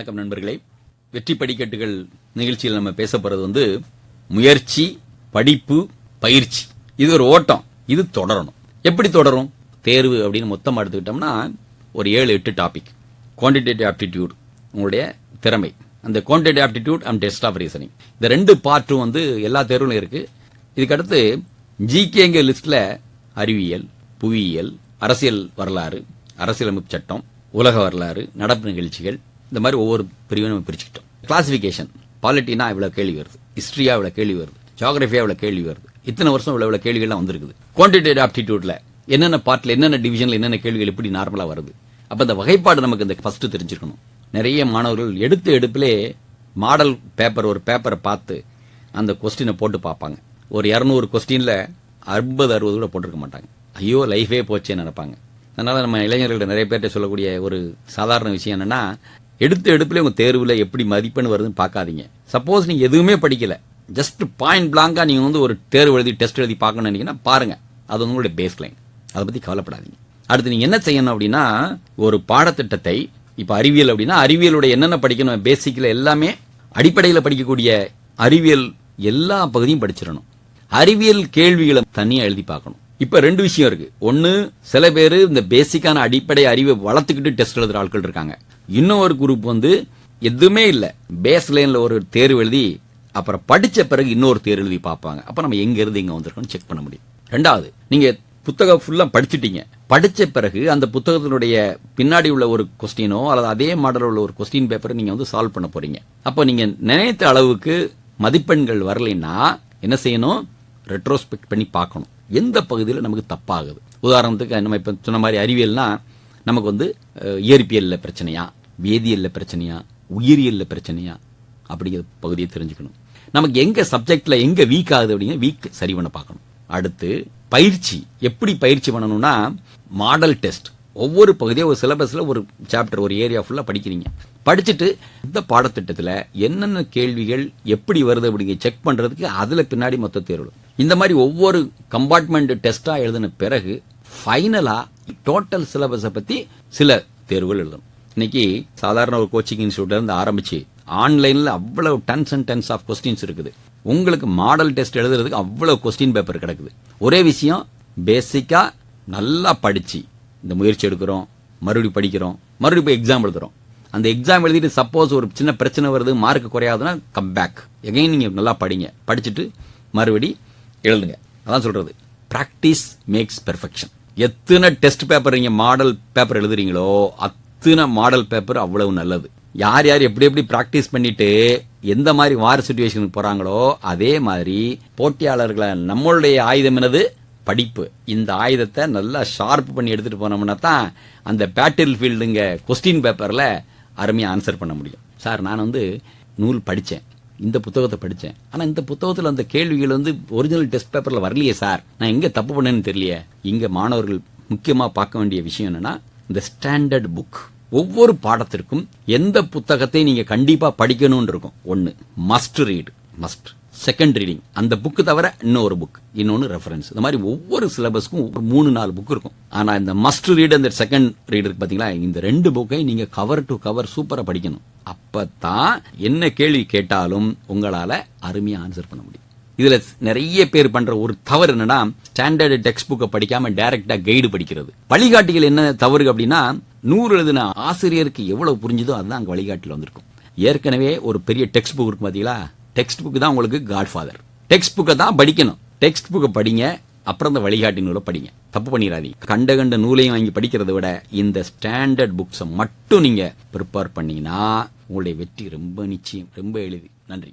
வணக்கம் நண்பர்களே. வெற்றி படிக்கட்டுகள் நிகழ்ச்சியில் நம்ம பேச போறது வந்து முயற்சி படிப்பு பயிற்சி. இது ஒரு ஓட்டம். இது தொடரணும். எப்படி தொடரும்? தேர்வு அப்படின்னு மொத்தமாக எடுத்துக்கிட்டோம்னா ஒரு ஏழு எட்டு டாபிக் குவான்டிடேட்டிவ் ஆப்டிடியூட் உங்களுடைய திறமை. அந்த quantitative aptitude and test of reasoning இந்த ரெண்டு பார்ட்டும் வந்து எல்லா தேர்வுலையும் இருக்கு. இதுக்கடுத்து ஜிகேங்க லிஸ்ட்ல அறிவியல் புவியியல் அரசியல் வரலாறு அரசியலமைப்பு சட்டம் உலக வரலாறு நடப்பு நிகழ்ச்சிகள் இந்த மாதிரி ஒவ்வொரு பிரிவையும் நம்ம பிரிச்சுக்கிட்டோம். கிளாசிபிகேஷன் பாலிட்டினா இவ்வளவு கேள்வி வருது. ஹிஸ்டரியா இவ்வளவு கேள்வி வருது. ஜியாகிரபியா இவ்வளவு கேள்வி வருது. இத்தனை வருஷம் இவ்வளவு இவ்வளவு கேள்விகள்லாம் வந்திருக்குது. குவான்டிடேட் ஆப்டிடியூட்ல என்னென்ன பார்ட்ல என்னென்ன டிவிஷன்ல என்னென்ன கேள்விகள் எப்படி நார்மலா வருது? அப்ப இந்த வகைப்பாடு நமக்கு இந்த ஃபர்ஸ்ட் தெரிஞ்சிருக்கணும் நிறைய மாணவர்கள் எடுத்த எடுப்பிலே மாடல் பேப்பர் ஒரு பேப்பரை பார்த்து அந்த கொஸ்டினை போட்டு பார்ப்பாங்க. ஒரு இரநூறு கொஸ்டின்ல அறுபது அறுபது கூட போட்டிருக்க மாட்டாங்க. ஐயோ லைஃபே போச்சேன்னு நினைப்பாங்க. அதனால நம்ம இளைஞர்கள்ட்ட நிறைய பேர்கிட்ட சொல்லக்கூடிய ஒரு சாதாரண விஷயம் என்னன்னா எடுத்த எடுப்பில் உங்கள் தேர்வில் எப்படி மதிப்பெண் வருதுன்னு பார்க்காதீங்க. சப்போஸ் நீங்கள் எதுவுமே படிக்கல. ஜஸ்ட் பாயிண்ட் பிளாங்காக நீங்கள் வந்து ஒரு தேர்வு எழுதி டெஸ்ட் எழுதி பார்க்கணும்னு நினைக்கிறீங்கன்னா பாருங்கள் அது உங்களுடைய பேஸ் லைன் அதை பற்றி கவலைப்படாதீங்க. அடுத்து நீங்கள் என்ன செய்யணும் அப்படின்னா ஒரு பாடத்திட்டத்தை இப்போ அறிவியல் அப்படின்னா அறிவியலுடைய என்னென்ன படிக்கணும் பேசிக்கில் எல்லாமே அடிப்படையில் படிக்கக்கூடிய அறிவியல் எல்லா பகுதியும் படிச்சிடணும். அறிவியல் கேள்விகளை தனியாக எழுதி பார்க்கணும். இப்போ ரெண்டு விஷயம் இருக்குது ஒன்று சில பேர் இந்த பேசிக்கான அடிப்படை அறிவை வளர்த்துக்கிட்டு டெஸ்ட் எழுதுகிற ஆட்கள் இருக்காங்க. இன்னும் ஒரு குரூப் வந்து எதுவுமே இல்லை. பேஸ் லைனில் ஒரு தேர்வு எழுதி அப்புறம் படித்த பிறகு இன்னொரு தேர்வு எழுதி பார்ப்பாங்க. அப்போ நம்ம எங்கேருந்து இங்கே வந்திருக்கோம்னு செக் பண்ண முடியும். ரெண்டாவது நீங்கள் புத்தகம் ஃபுல்லாக படிச்சுட்டீங்க. படித்த பிறகு அந்த புத்தகத்தினுடைய பின்னாடி உள்ள ஒரு கொஸ்டினோ அல்லது அதே மாடல் உள்ள ஒரு கொஸ்டின் பேப்பரை நீங்கள் வந்து சால்வ் பண்ண போறீங்க. அப்போ நீங்கள் நினைத்த அளவுக்கு மதிப்பெண்கள் வரலைன்னா என்ன செய்யணும்? ரெட்ரோஸ்பெக்ட் பண்ணி பார்க்கணும். எந்த பகுதியில் நமக்கு தப்பாகுது? உதாரணத்துக்கு நம்ம இப்போ சொன்ன மாதிரி அறிவியல்னா நமக்கு வந்து இயற்பியலில் பிரச்சனையா? வேதியியல்ல பிரச்சனையா உயிரியல்ல பிரச்சனையா அப்படிங்கிற பகுதியை தெரிஞ்சுக்கணும். நமக்கு எங்க சப்ஜெக்ட்ல எங்க வீக் ஆகுது அப்படிங்க வீக் சரி பண்ண பார்க்கணும். அடுத்து பயிற்சி. எப்படி பயிற்சி பண்ணணும்னா மாடல் டெஸ்ட் ஒவ்வொரு பகுதியும் ஒரு சிலபஸ்ல ஒரு சாப்டர் ஒரு ஏரியா ஃபுல்லா படிக்கிறீங்க. படிச்சுட்டு இந்த பாடத்திட்டத்தில் என்னென்ன கேள்விகள் எப்படி வருது அப்படிங்க செக் பண்றதுக்கு அதுல பின்னாடி மொத்த தேர்வு இந்த மாதிரி ஒவ்வொரு கம்பார்ட்மெண்ட் டெஸ்டா எழுதின பிறகு ஃபைனலா டோட்டல் சிலபஸை பத்தி சில தேர்வுகள் எழுதணும். இன்னைக்கு சாதாரண ஒரு கோச்சிங் இன்ஸ்டியூட்ல இருந்து ஆரம்பிச்சு ஆன்லைன்ல அவ்வளவு tons and tons of questions இருக்குது. உங்களுக்கு மாடல் டெஸ்ட் எழுதுறதுக்கு அவ்வளவு கொஸ்டின் பேப்பர் கிடக்குது. ஒரே விஷயம் பேசிக்கா நல்லா படிச்சு இந்த முயற்சி எடுக்கிறோம் மறுபடியும் படிக்கிறோம் மறுபடியும் போய் எக்ஸாம் எழுதுறோம். அந்த எக்ஸாம் எழுதிட்டு சப்போஸ் ஒரு சின்ன பிரச்சனை வருது மார்க் குறையாதுன்னா கம் பேக் எகைன் நீங்கள் நல்லா படிங்க. படிச்சுட்டு மறுபடி எழுதுங்க. அதான் சொல்கிறது ப்ராக்டிஸ் மேக்ஸ் பெர்ஃபெக்ஷன் எத்தனை டெஸ்ட் பேப்பர் நீங்கள் மாடல் பேப்பர் எழுதுறீங்களோ அத்தனை மாடல் பேப்பர் அவ்வளவு நல்லது. யார் யார் எப்படி எப்படி பிராக்டிஸ் பண்ணிட்டு எந்த மாதிரி வார் சுச்சுவேஷனுக்கு போறாங்களோ அதே மாதிரி போட்டியாளர்களை நம்மளுடைய ஆயுதம் என்னது? படிப்பு. இந்த ஆயுதத்தை நல்லா ஷார்ப் பண்ணி எடுத்துட்டு போனோம்னா தான் அந்த பேட்டில் ஃபீல்டுங்க கொஸ்டின் பேப்பர்ல அருமையாக ஆன்சர் பண்ண முடியும். சார் நான் வந்து நூல் படித்தேன் இந்த புத்தகத்தை படித்தேன் ஆனால் இந்த புத்தகத்தில் அந்த கேள்விகள் வந்து ஒரிஜினல் டெஸ்ட் பேப்பரில் வரலையே சார் நான் எங்கே தப்பு பண்ணேன்னு தெரியலையே. இங்கே மாணவர்கள் முக்கியமாக பார்க்க வேண்டிய விஷயம் என்னென்னா இந்த ஸ்டாண்டர்ட் புக். ஒவ்வொரு பாடத்திற்கும் எந்த புத்தகத்தை நீங்க கண்டிப்பா படிக்கணும்னு இருக்கும். ஒன்னு must read must second reading அந்த புக் தவிர இன்னொரு புக் இன்னொன்று ரெஃபரன்ஸ் இந்த மாதிரி ஒவ்வொரு சிலபஸ்க்கும் ஒரு மூணு நாலு புக் இருக்கும். ஆனால் இந்த மஸ்ட் ரீட் அந்த செகண்ட் ரீட் இருக்கு பார்த்தீங்களா இந்த ரெண்டு புக்கை நீங்க கவர் டு கவர் சூப்பராக படிக்கணும். அப்போ தான் என்ன கேள்வி கேட்டாலும் உங்களால் அருமையாக ஆன்சர் பண்ண முடியும். இதில் நிறைய பேர் பண்ற ஒரு தவறு என்னன்னா ஸ்டாண்டர்டு டெக்ஸ்ட் புக்கை படிக்காம டைரக்டா கைடு படிக்கிறது. வழிகாட்டிகள் என்ன தவறு அப்படின்னா நூறு எழுதின ஆசிரியருக்கு எவ்வளவு புரிஞ்சுதோ அதுதான் அங்கே வழிகாட்டில் வந்திருக்கும். ஏற்கனவே ஒரு பெரிய டெக்ஸ்ட் புக் இருக்கு பாத்தீங்களா? டெக்ஸ்ட் புக் தான் உங்களுக்கு காட்ஃபாதர் டெக்ஸ்ட் புக்கை தான் படிக்கணும். டெக்ஸ்ட் புக்கை படிங்க அப்புறம் இந்த வழிகாட்டி நூலை படிங்க. தப்பு பண்ணிடாதீங்க. கண்ட கண்ட நூலையும் வாங்கி படிக்கிறதை விட இந்த ஸ்டாண்டர்ட் புக்ஸை மட்டும் நீங்க ப்ரிப்பேர் பண்ணீங்கன்னா உங்களுடைய வெற்றி ரொம்ப நிச்சயம். ரொம்ப எளிது. நன்றி.